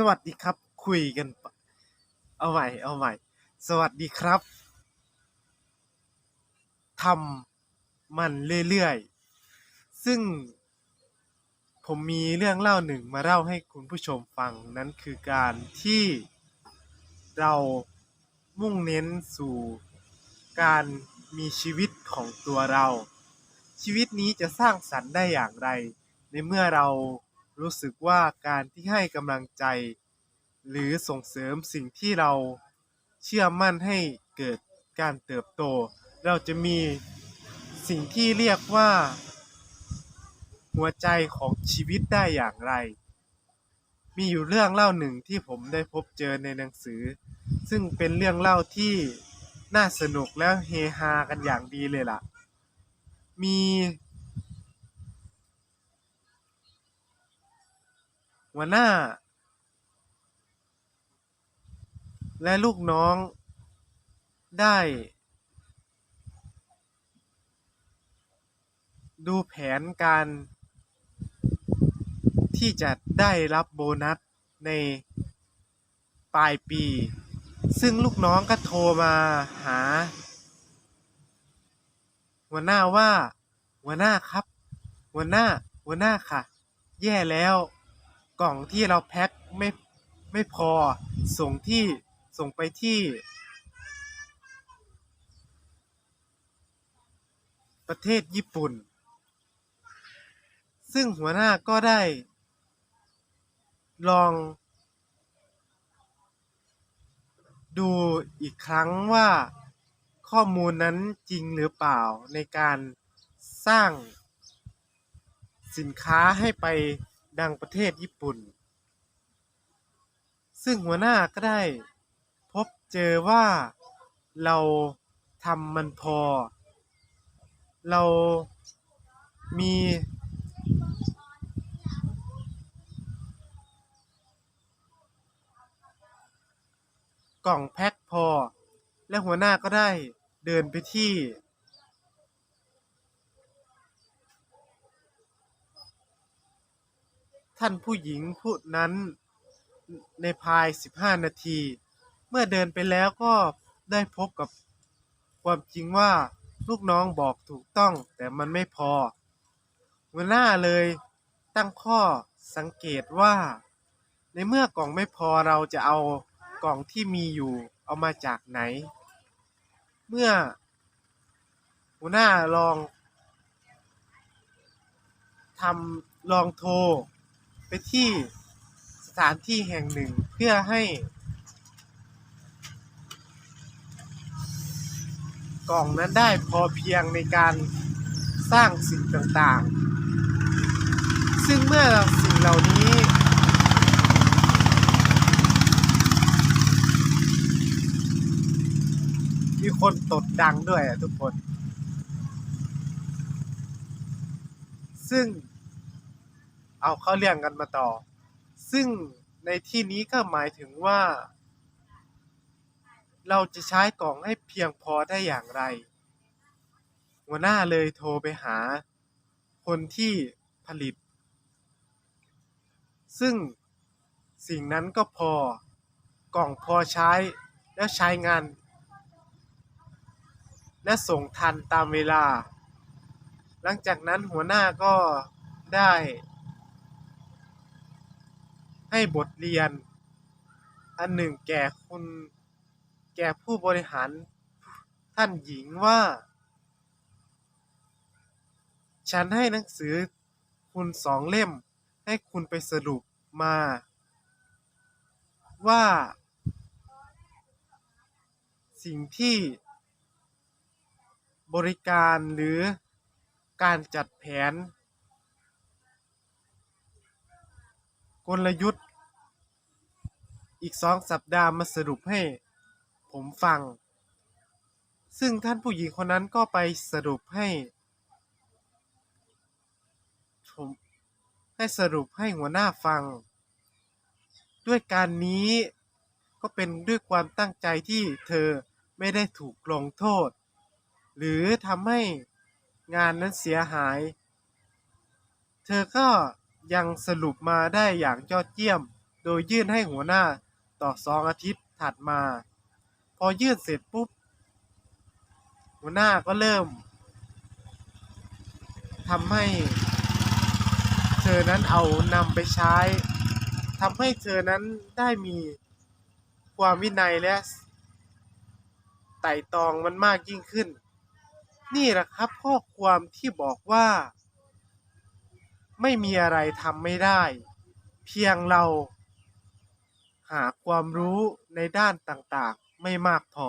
สวัสดีครับ คุยกัน เอาใหม่เอาใหม่ สวัสดีครับทำมันเรื่อยๆ ซึ่งผมมีเรื่องเล่าหนึ่งมาเล่าให้คุณผู้ชมฟัง นั่นคือการที่เรามุ่งเน้นสู่การมีชีวิตของตัวเรา ชีวิตนี้จะสร้างสรรค์ได้อย่างไร ในเมื่อเรา รู้สึกว่าการที่ให้กำลังใจ หรือส่งเสริมสิ่งที่เราเชื่อมั่นให้เกิดการเติบโต เราจะมีสิ่งที่เรียกว่า หัวใจของชีวิตได้อย่างไร มีอยู่เรื่องเล่าหนึ่งที่ผมได้พบเจอในหนังสือ ซึ่งเป็นเรื่องเล่าที่น่าสนุกและเฮฮากันอย่างดีเลยล่ะ มี หัวหน้า และลูกน้องได้ ดูแผนการ ที่จะได้รับโบนัสในปลายปี ซึ่งลูกน้องก็โทรมาหา หัวหน้าว่า หัวหน้าครับ หัวหน้า หัวหน้าค่ะ แย่แล้ว กล่องที่เราแพ็คไม่ไม่พอส่งที่ส่งไปที่ ประเทศญี่ปุ่น ซึ่งหัวหน้าก็ได้ ลอง ดูอีกครั้งว่าข้อมูลนั้นจริงหรือเปล่าในการสร้างสินค้าให้ไป ดังประเทศญี่ปุ่น ซึ่งหัวหน้าก็ได้ พบเจอว่าเราทำมันพอ เรามี กล่องแพ็คพอ และหัวหน้าก็ได้เดินไปที่ ท่านผู้หญิงผู้นั้นในภาย 15 นาที เมื่อเดินไปแล้วก็ได้พบกับความจริงว่าลูกน้องบอกถูกต้องแต่มันไม่พอหัวหน้าเลยตั้งข้อสังเกตว่า ในเมื่อกล่องไม่พอเราจะเอากล่องที่มีอยู่เอามาจากไหน เมื่อ หัวหน้าลองทำลองโทร ไปที่สถานที่แห่งหนึ่งเพื่อให้กล่องนั้นได้พอเพียงในการสร้างสิ่งต่างๆ ซึ่งเมื่อสิ่งเหล่านี้ มีคนตดดังด้วยอะทุกคน ซึ่ง เอาเข้าเรื่องกันมาต่อ ซึ่งในที่นี้ก็หมายถึงว่า เราจะใช้กล่องให้เพียงพอได้อย่างไร หัวหน้าเลยโทรไปหา คนที่ผลิต ซึ่งสิ่งนั้นก็พอกล่องพอใช้แล้วใช้งาน และส่งทันตามเวลา หลังจากนั้นหัวหน้าก็ได้ ให้บทเรียน อันหนึ่งแก่คุณแก่ผู้บริหารท่านหญิงว่า ฉันให้หนังสือคุณสองเล่ม ให้คุณไปสรุปมา ว่า สิ่งที่ บริการหรือการจัดแผน กลยุทธ์ อีกสองสัปดาห์มาสรุปให้ผมฟัง ซึ่งท่านผู้หญิงคนนั้นก็ไปสรุปให้ผมให้สรุปให้หัวหน้าฟัง ด้วยการนี้ก็เป็นด้วยความตั้งใจที่เธอไม่ได้ถูกลงโทษ หรือทำให้งานนั้นเสียหาย เธอก็ยังสรุปมาได้อย่างยอดเยี่ยม โดยยื่นให้หัวหน้า ต่อสองอาทิตย์ถัดมา พอยื่นเสร็จปุ๊บ หัวหน้าก็เริ่มทำให้เธอนั้นเอานำไปใช้ทำให้เธอนั้นได้มีความวินัยและไต่ตองมันมากยิ่งขึ้น นี่แหละครับข้อความที่บอกว่า ไม่มีอะไรทำไม่ได้ เพียงเรา หาความรู้ในด้านต่างๆ ไม่มากพอ